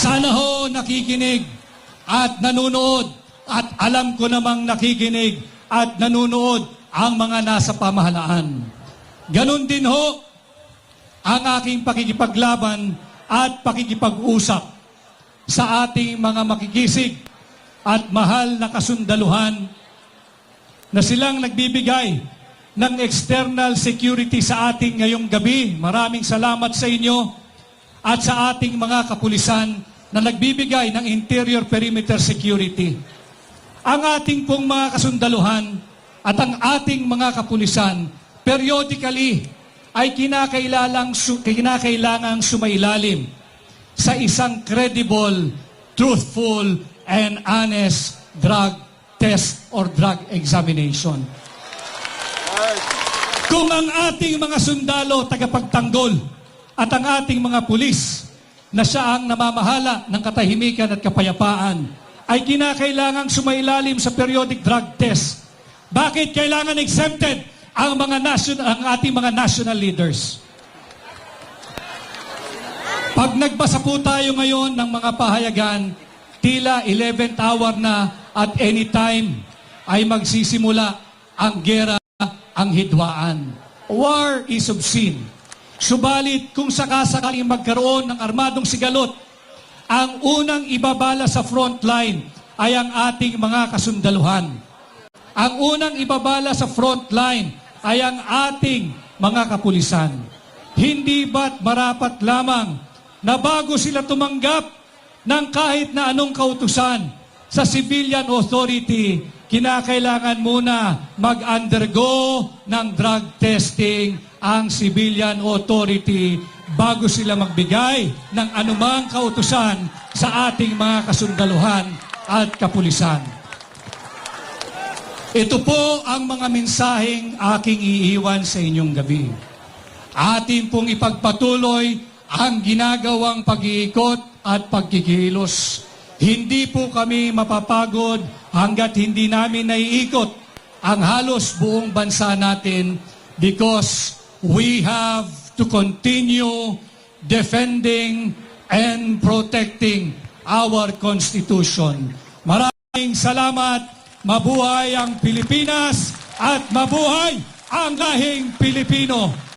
Sana ho nakikinig at nanonood at alam ko namang nakikinig at nanonood ang mga nasa pamahalaan. Ganon din ho ang aking pakikipaglaban at pakikipag-usap sa ating mga makikisig at mahal na kasundaluhan na silang nagbibigay ng external security sa ating ngayong gabi. Maraming salamat sa inyo at sa ating mga kapulisan na nagbibigay ng interior perimeter security. Ang ating pong mga kasundaluhan at ang ating mga kapulisan periodically ay kinakailangang, su- kinakailangang sumailalim sa isang credible, truthful, and honest drug test or drug examination. Kung ang ating mga sundalo tagapagtanggol at ang ating mga pulis na siya ang namamahala ng katahimikan at kapayapaan ay kinakailangang sumailalim sa periodic drug test. Bakit kailangan exempted ang mga national ang ating mga national leaders? Pag nagbasa po tayo ngayon ng mga pahayagan, tila 11th hour na at any time ay magsisimula ang gera, ang hidwaan. War is obscene. Subalit kung sakasakaling magkaroon ng armadong sigalot, ang unang ibabala sa front line ay ang ating mga kasundaluhan. Ang unang ibabala sa front line ay ang ating mga kapulisan. Hindi ba't marapat lamang na bago sila tumanggap ng kahit na anong kautusan sa civilian authority, kinakailangan muna mag-undergo ng drug testing ang civilian authority bago sila magbigay ng anumang kautusan sa ating mga kasundaluhan at kapulisan. Ito po ang mga mensaheng aking iiwan sa inyong gabi. Atin pong ipagpatuloy ang ginagawang pag-iikot at pagkikilos. Hindi po kami mapapagod hanggat hindi namin naiikot ang halos buong bansa natin because we have to continue defending and protecting our Constitution. Maraming salamat. Mabuhay ang Pilipinas at mabuhay ang lahing Pilipino.